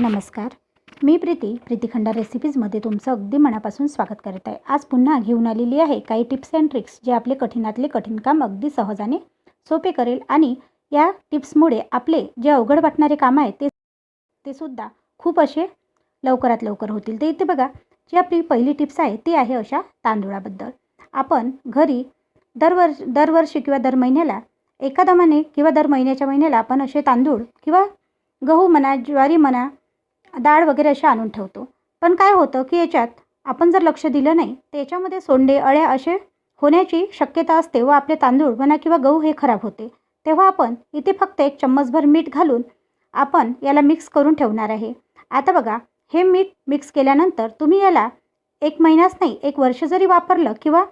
नमस्कार. मी प्रीती प्रीती खंडा रेसिपीजमध्ये तुमचं अगदी मनापासून स्वागत करत आहे. आज पुन्हा घेऊन आलेली आहे काही टिप्स अँड ट्रिक्स जे आपले कठीणातले कठीण काम अगदी सहजाने सोपे करेल आणि या टिप्समुळे आपले जे अवघड वाटणारे काम आहे ते ते सुद्धा खूप असे लवकरात लवकर होतील. ते इथे बघा जी आपली पहिली टिप्स आहे ती आहे अशा तांदूळाबद्दल. आपण घरी दरवर्ष दरवर्षी किंवा दर महिन्याला एका दमाने किंवा दर महिन्याच्या महिन्याला आपण असे तांदूळ किंवा गहू म्हणा ज्वारी म्हणा डाळ वगैरे अशा आणून ठेवतो. पण काय होतं की याच्यात आपण जर लक्ष दिलं नाही तर याच्यामध्ये सोंडे अळ्या असे होण्याची शक्यता असते व आपले तांदूळ म्हणा किंवा गहू हे खराब होते. तेव्हा आपण इथे फक्त एक चम्मचभर मीठ घालून आपण याला मिक्स करून ठेवणार आहे. आता बघा हे मीठ मिक्स केल्यानंतर तुम्ही याला एक महिनाच नाही एक वर्ष जरी वापरलं किंवा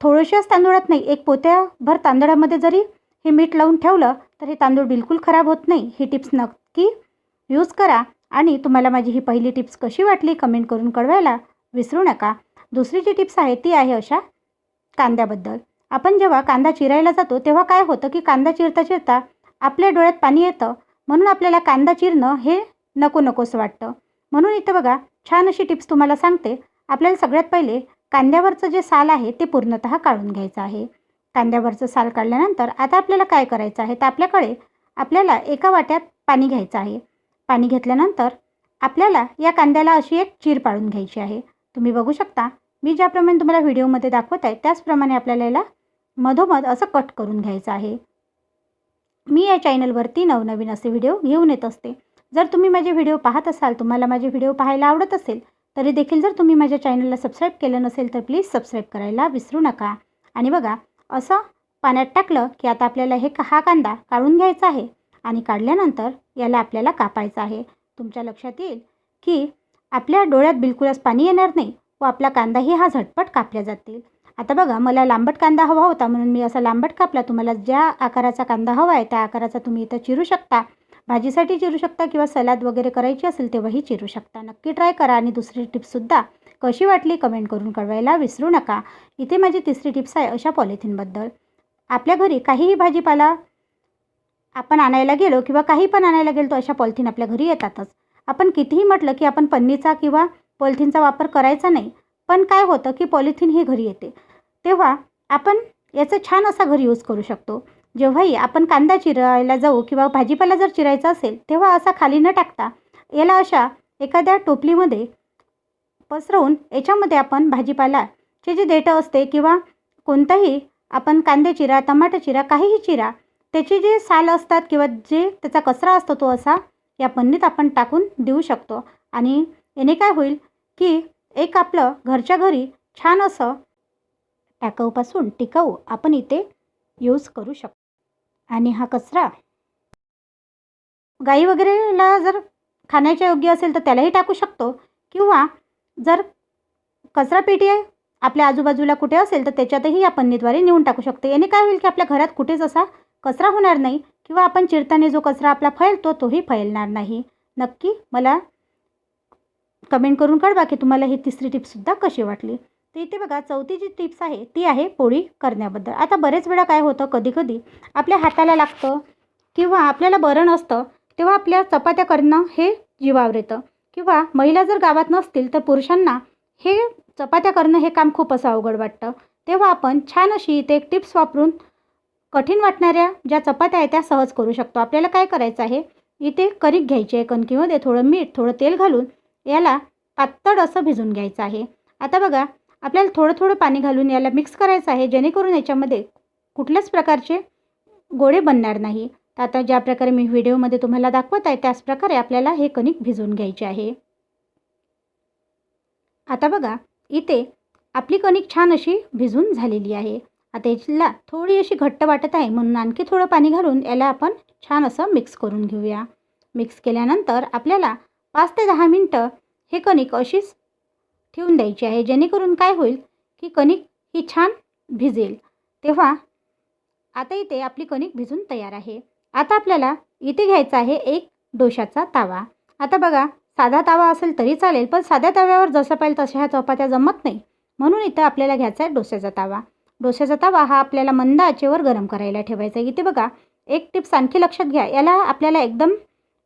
थोडंशाच तांदूळात नाही एक पोत्याभर तांदळामध्ये जरी हे मीठ लावून ठेवलं तर हे तांदूळ बिलकुल खराब होत नाही. ही टिप्स नक्की यूज करा. आणि तुम्हाला माझी ही पहिली टिप्स कशी वाटली कमेंट करून कळवायला विसरू नका. दुसरी जी टिप्स आहे ती आहे अशा कांद्याबद्दल. आपण जेव्हा कांदा चिरायला जातो तेव्हा काय होतं की कांदा चिरता चिरता आपल्या डोळ्यात पाणी येतं म्हणून आपल्याला कांदा चिरणं हे नको नकोसं वाटतं. म्हणून इथं बघा छान अशी टिप्स तुम्हाला सांगते. आपल्याला सगळ्यात पहिले कांद्यावरचं जे साल आहे ते पूर्णतः काढून घ्यायचं आहे. कांद्यावरचं साल काढल्यानंतर आता आपल्याला काय करायचं आहे? तर आपल्याकडे आपल्याला एका वाट्यात पाणी घ्यायचं आहे. पाणी घेतल्यानंतर आपल्याला या कांद्याला अशी एक चीर पाडून घ्यायची आहे. तुम्ही बघू शकता मी ज्याप्रमाणे तुम्हाला व्हिडिओमध्ये दाखवत आहे त्याचप्रमाणे आपल्याला याला मधोमध असं कट करून घ्यायचं आहे. मी या चॅनलवरती नवनवीन असे व्हिडिओ घेऊन येत असते. जर तुम्ही माझे व्हिडिओ पाहत असाल तुम्हाला माझे व्हिडिओ पाहायला आवडत असेल तरी देखील जर तुम्ही माझ्या चॅनलला सबस्क्राईब केलं नसेल तर प्लीज सबस्क्राईब करायला विसरू नका. आणि बघा असं पाण्यात टाकलं की आता आपल्याला हे हा कांदा काढून घ्यायचा आहे. आणि काढल्यानंतर याला आपल्याला कापायचं आहे. तुमच्या लक्षात येईल की आपल्या डोळ्यात बिलकुलच पाणी येणार नाही व आपला कांदाही हा झटपट कापल्या जातील. आता बघा मला लांबट कांदा हवा होता म्हणून मी असा लांबट कापला. तुम्हाला ज्या आकाराचा कांदा हवा आहे त्या आकाराचा तुम्ही इथं चिरू शकता. भाजीसाठी चिरू शकता किंवा सलाद वगैरे करायची असेल तेव्हाही चिरू शकता. नक्की ट्राय करा आणि दुसरी टिप्ससुद्धा कशी वाटली कमेंट करून कळवायला विसरू नका. इथे माझी तिसरी टिप्स आहे अशा पॉलिथिनबद्दल. आपल्या घरी काहीही भाजीपाला आपण आणायला गेलो किंवा काही पण आणायला गेलो तर अशा पॉलिथिन आपल्या घरी येतातच. आपण कितीही म्हटलं की आपण पन्नीचा किंवा पॉलिथिनचा वापर करायचा नाही पण काय होतं की पॉलिथिन ही घरी येते. तेव्हा आपण याचा छान असा घरी यूज करू शकतो. जेव्हाही आपण कांदा चिरायला जाऊ किंवा भाजीपाला जर चिरायचा असेल तेव्हा असा खाली न टाकता याला अशा एखाद्या टोपलीमध्ये पसरवून याच्यामध्ये आपण भाजीपालाचे जे देठं असते किंवा कोणताही आपण कांदे चिरा टमाटर चिरा काहीही चिरा त्याची जे साल असतात किंवा जे त्याचा कचरा असतो तो असा या पन्नीत आपण टाकून देऊ शकतो. आणि याने काय होईल की एक आपलं घरच्या घरी छान असं टाकाऊपासून टिकाऊ आपण इथे यूज करू शकतो. आणि हा कचरा गाई वगैरेला जर खाण्याच्या योग्य असेल तर त्यालाही टाकू शकतो. किंवा जर कचरा पेटी आहे आपल्या आजूबाजूला कुठे असेल तर त्याच्यातही या पन्नीद्वारे नेऊन टाकू शकतो. याने काय होईल की आपल्या घरात कुठेच असा कचरा होणार नाही किंवा आपण चिरताना जो कचरा आपला फैलतो तोही फैलणार नाही. नक्की मला कमेंट करून कळवा की तुम्हाला ही तिसरी टिप्ससुद्धा कशी वाटली. तर इथे बघा चौथी जी टिप्स आहे ती आहे पोळी करण्याबद्दल. आता बरेच वेळा काय होतं कधीकधी आपल्या हाताला लागतं किंवा आपल्याला बरं नसतं तेव्हा आपल्या चपात्या करणं हे जीवावर येतं. किंवा महिला जर गावात नसतील तर पुरुषांना हे चपात्या करणं हे काम खूप असं अवघड वाटतं. तेव्हा आपण छान अशी इथे एक टिप्स वापरून कठीण वाटणाऱ्या ज्या चपात्या आहेत त्या सहज करू शकतो. आपल्याला काय करायचं आहे? इथे कणिक घ्यायची आहे कणकीमध्ये थोडं मीठ थोडं तेल घालून याला पातळ असं भिजून घ्यायचं आहे. आता बघा आपल्याला थोडं थोडं पाणी घालून याला मिक्स करायचं आहे जेणेकरून याच्यामध्ये कुठल्याच प्रकारचे गोळे बनणार नाही. तर आता ज्या प्रकारे मी व्हिडिओमध्ये तुम्हाला दाखवत आहे त्याच प्रकारे आपल्याला हे कणिक भिजवून घ्यायचे आहे. आता बघा इथे आपली कणिक छान अशी भिजून झालेली आहे. आता याला थोडी अशी घट्ट वाटत आहे म्हणून आणखी थोडं पाणी घालून याला आपण छान असं मिक्स करून घेऊया. मिक्स केल्यानंतर आपल्याला पाच ते दहा मिनटं हे कणिक अशीच ठेवून द्यायची आहे. जेणेकरून काय होईल की कणिक ही छान भिजेल. तेव्हा आता इथे आपली कणिक भिजून तयार आहे. आता आपल्याला इथे घ्यायचा आहे एक डोशाचा तावा. आता बघा साधा तावा असेल तरी चालेल पण साध्या तव्यावर जसं पाहिजे तशा ह्या चपात्या जमत नाही. म्हणून इथं आपल्याला घ्यायचा आहे डोश्याचा तावा. डोश्याचा तवा हा आपल्याला मंद आचेवर गरम करायला ठेवायचा आहे. इथे बघा एक टिप्स आणखी लक्षात घ्या. याला आपल्याला एकदम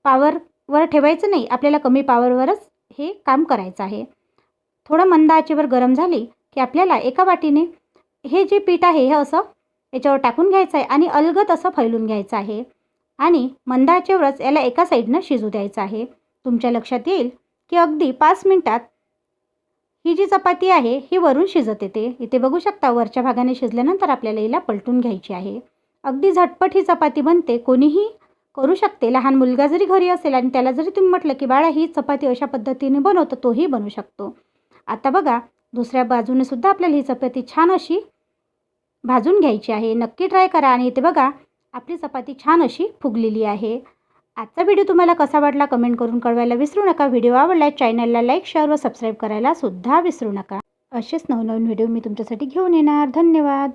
पावरवर ठेवायचं नाही. आपल्याला कमी पावरवरच हे काम करायचं आहे. थोडं मंद आचेवर गरम झाली की आपल्याला एका वाटीने हे जे पीठ आहे हे असं याच्यावर टाकून घ्यायचं आहे आणि अलगत असं फैलून घ्यायचं आहे. आणि मंद आचेवरच याला एका साईडनं शिजू द्यायचं आहे. तुमच्या लक्षात येईल की अगदी पाच मिनटात ही जी चपाती आहे ही वरून शिजत येते. इथे बघू शकता वरच्या भागाने शिजल्यानंतर आपल्याला हिला पलटून घ्यायची आहे. अगदी झटपट ही चपाती बनते. कोणीही करू शकते. लहान मुलगा जरी घरी असेल आणि त्याला जरी तुम्ही म्हटलं की बाळा ही चपाती अशा पद्धतीने बनवतं तोही बनवू शकतो. आता बघा दुसऱ्या बाजूने सुद्धा आपल्याला ही चपाती छान अशी भाजून घ्यायची आहे. नक्की ट्राय करा आणि इथे बघा आपली चपाती छान अशी फुगलेली आहे. आजचा व्हिडिओ तुम्हाला कसा वाटला कमेंट करून कळवायला विसरू नका. व्हिडिओ आवडला चॅनलला लाईक शेअर व सबस्क्राईब करायला सुद्धा विसरू नका. असेच नवनवीन व्हिडिओ मी तुमच्यासाठी घेऊन येणार. धन्यवाद.